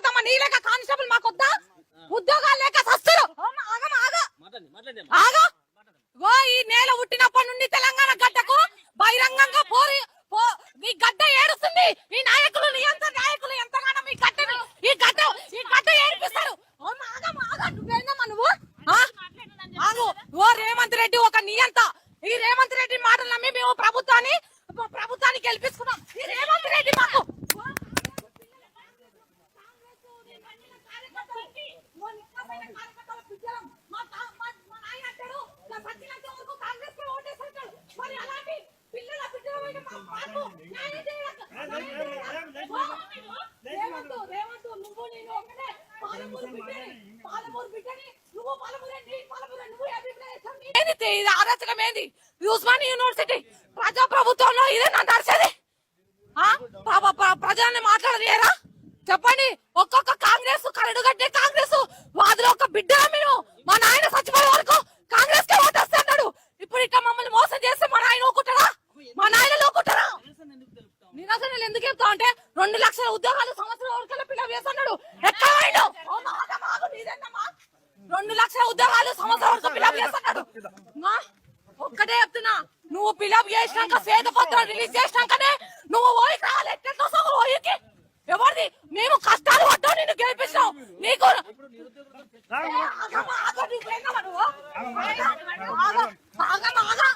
బతుకుతామా నీ లేక కానిస్టేబుల్ మాకు వద్దా? ఉద్యోగాలు లేక సస్తారు ఆగం. ఆగ. ఆగ. ఓ ఈ నేల పుట్టినప్పటి నుండి తెలంగాణ గడ్డకు బహిరంగంగా పోరి పో- ఈ గడ్డ ఏడుస్తుంది. ఈ నాయకులు నియంత్ర నాయకులు ఎంతగానో మీ గడ్డని ఈ గడ్డ ఈ గడ్డ ఏడిపిస్తారు. నువ్వేందమ్మా నువ్వు? ఆ? ఆగు. ఓ రేవంత్ రెడ్డి ఒక నియంత. ఈ రేవంత్ రెడ్డి మాటలు నమ్మి మేము ప్రభుత్వాన్ని ప్రభుత్వాన్ని గెలిపించుకున్నాం ఈ రేవంత్ రెడ్డి మాకు మరి అలాంటి పిల్లల బిడ్డలమైన మా మాకు న్యాయం చేయలేక- రేవంతు, రేవంతు, నువ్వు నేను ఒకటే. పాలమూరు బిడ్డని, పాలమూరు బిడ్డని, నువ్వు పాలమూరే, నీ పాలమూరే, నువ్వు ఏ అభిప్రాయం? ఏంది ఇది? అరాచకం ఏంది? ఇది ఉస్మానియా యూనివర్సిటీ ప్రజా ప్రభుత్వంలో ఇదే నా నడిచేది ప్రజల్ని మాట్లాడలేరా చెప్పండి. ఒక్కొక్క కాంగ్రెస్ కరడుగడ్డే కాంగ్రెస్. వాదిలో ఒక బిడ్డ మీరు మా నాయన చచ్చిపోయే వరకు కాంగ్రెస్ కే ఓటేస్తున్నాడు ఇప్పుడు ఇట్లా మమ్మల్ని మోసం చేస్తే మా నాయన ఒక్కుంటారా మా నాయన ఒక్కుంటారా నిరసనలు ఎందుకు చెప్తావు అంటే రెండు లక్షల ఉద్యోగాలు సంవత్సరం వరకు పిల్లలు వేస్తున్నాడు ఎక్కడ? రెండు లక్షల ఉద్యోగాలు సంవత్సరం వరకు పిల్లలు చేస్తున్నాడు? ఒక్కటే చెప్తున్నా నువ్వు పిలప్ చేసినాక శ్వేతపత్రం రిలీజ్ చేసినాకనే నువ్వు ఓయికి రావాలి ఎట్లా వస్తావు ఓయికి ఎవరిది? మేము కష్టాలు పడ్డావు నిన్ను గెలిపించావు నీకు ఏ, ఆగమ్మా, ఆగు, నీకేందమ్మా నువ్వు? ఆగు, ఆగమ్మా, ఆగు.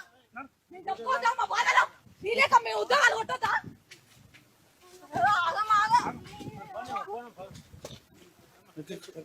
నేను చెప్పుకోవద్దమ్మా బాధలు నీ లేక మేము ఉద్యోగాలు కొట్టొద్దా ఆగమ్మా, ఆగు.